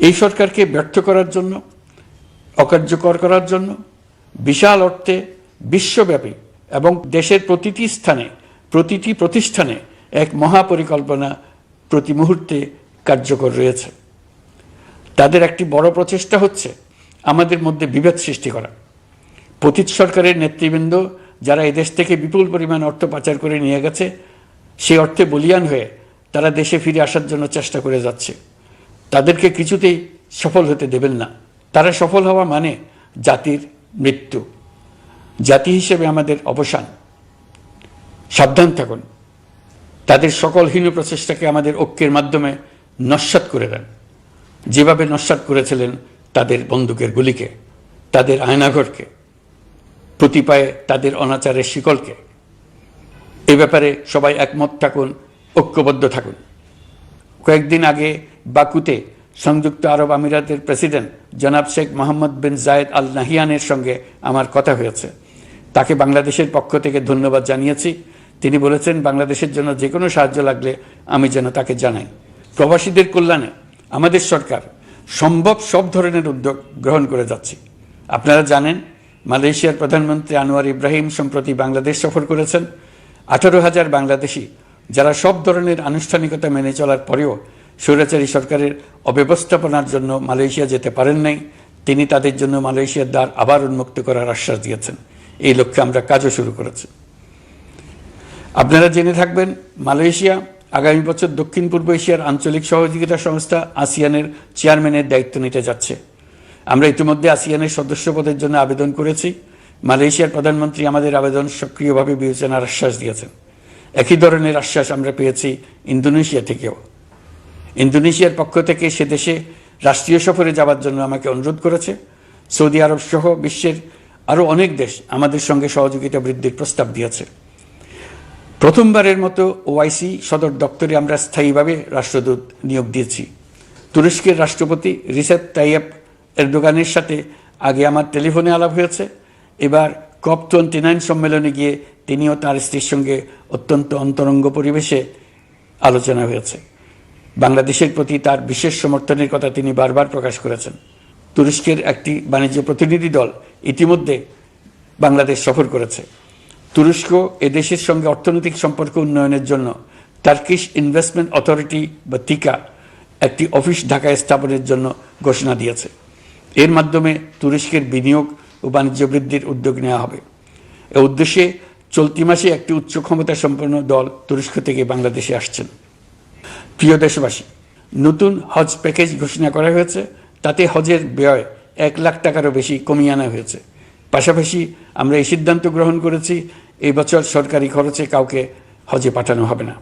এই সরকারকে ব্যর্থ করার জন্য, অকার্যকর করার জন্য, বিশাল অর্থে বিশ্বব্যাপী এবং দেশের প্রতিটি স্থানে, প্রতিটি প্রতিষ্ঠানে এক মহাপরিকল্পনা প্রতি মুহূর্তে কার্যকর রয়েছে। তাদের একটি বড় প্রচেষ্টা হচ্ছে আমাদের মধ্যে বিভেদ সৃষ্টি করা। পতিত সরকারের নেতৃবৃন্দ যারা এদেশ থেকে বিপুল পরিমাণ অর্থ পাচার করে নিয়ে গেছে, সেই অর্থে বলিয়ান হয়ে তারা দেশে ফিরে আসার জন্য চেষ্টা করে যাচ্ছে। তাদেরকে কিছুতেই সফল হতে দেবেন না। তারা সফল হওয়া মানে জাতির মৃত্যু। জাতি হিসেবে আমাদের অবসান। সাবধান থাকুন। তাদের সকল হীন প্রচেষ্টাকে আমাদের ঐক্যের মাধ্যমে নস্বাত করে দেন। যেভাবে নস্বাত করেছিলেন তাদের বন্দুকের গুলিকে, তাদের আয়নাঘরকে, প্রতিপায়ে তাদের অনাচারের শিকলকে। এ ব্যাপারে সবাই একমত থাকুন, ঐক্যবদ্ধ থাকুন। কয়েকদিন আগে বাকুতে সংযুক্ত আরব আমিরাতের প্রেসিডেন্ট জনাব শেখ মোহাম্মদ বিন জায়েদ আল নাহিয়ানের সঙ্গে আমার কথা হয়েছে। তাকে বাংলাদেশের পক্ষ থেকে ধন্যবাদ জানিয়েছি। তিনি বলেছেন, বাংলাদেশের জন্য যে কোনো সাহায্য লাগলে আমি যেন তাকে জানাই। প্রবাসীদের কল্যাণে আমাদের সরকার সম্ভব সব ধরনের উদ্যোগ গ্রহণ করে যাচ্ছে। আপনারা জানেন, মালয়েশিয়ার প্রধানমন্ত্রী আনোয়ার ইব্রাহিম সম্প্রতি বাংলাদেশ সফর করেছেন। আঠারো হাজার বাংলাদেশি যারা সব ধরনের আনুষ্ঠানিকতা মেনে চলার পরেও স্বৈরাচারী সরকারের অব্যবস্থাপনার জন্য মালয়েশিয়া যেতে পারেন নাই, তিনি তাদের জন্য মালয়েশিয়ার দ্বার আবার উন্মুক্ত করার আশ্বাস দিয়েছেন। এই লক্ষ্যে আমরা কাজও শুরু করেছি। আপনারা জেনে থাকবেন, মালয়েশিয়া আগামী বছর দক্ষিণ পূর্ব এশিয়ার আঞ্চলিক সহযোগিতা সংস্থা আসিয়ানের চেয়ারম্যানের দায়িত্ব নিতে যাচ্ছে। আমরা ইতিমধ্যে আসিয়ানের সদস্য পদের জন্য আবেদন করেছি। মালয়েশিয়ার প্রধানমন্ত্রী আমাদের আবেদন সক্রিয়ভাবে বিবেচনার আশ্বাস দিয়েছেন। একই ধরনের আশ্বাস আমরা পেয়েছি ইন্দোনেশিয়া থেকেও। ইন্দোনেশিয়ার পক্ষ থেকে সে দেশে রাষ্ট্রীয় সফরে যাওয়ার জন্য আমাকে অনুরোধ করেছে। সৌদি আরব সহ বিশ্বের আরও অনেক দেশ আমাদের সঙ্গে সহযোগিতা বৃদ্ধির প্রস্তাব দিয়েছে। প্রথমবারের মতো ওআইসি সদর দপ্তরে আমরা স্থায়ীভাবে রাষ্ট্রদূত নিয়োগ দিয়েছি। তুরস্কের রাষ্ট্রপতি রিসেপ তাইয়েব এরদোগানের সাথে আগে আমার টেলিফোনে আলাপ হয়েছে। এবার কপ টোয়েন্টি নাইন সম্মেলনে গিয়ে তিনিও তার স্ত্রীর সঙ্গে অত্যন্ত অন্তরঙ্গ পরিবেশে আলোচনা হয়েছে। বাংলাদেশের প্রতি তার বিশেষ সমর্থনের কথা তিনি বারবার প্রকাশ করেছেন। তুরস্কের একটি বাণিজ্য প্রতিনিধি দল ইতিমধ্যে বাংলাদেশ সফর করেছে। তুরস্ক এদেশের সঙ্গে অর্থনৈতিক সম্পর্ক উন্নয়নের জন্য টার্কিশ ইনভেস্টমেন্ট অথরিটি বা টিকা, একটি অফিস ঢাকায় স্থাপনের জন্য ঘোষণা দিয়েছে। এর মাধ্যমে তুরস্কের বিনিয়োগ ও বাণিজ্য বৃদ্ধির উদ্যোগ নেওয়া হবে। এ উদ্দেশ্যে চলতি মাসে একটি উচ্চ ক্ষমতা সম্পন্ন দল তুরস্ক থেকে বাংলাদেশে আসছেন। প্রিয় দেশবাসী, নতুন হজ প্যাকেজ ঘোষণা করা হয়েছে। তাতে হজের ব্যয় এক লাখ টাকারও বেশি কমিয়ে আনা হয়েছে। পাশাপাশি আমরা এই সিদ্ধান্ত গ্রহণ করেছি, এই বছর সরকারি খরচে কাউকে হজে পাঠানো হবে না।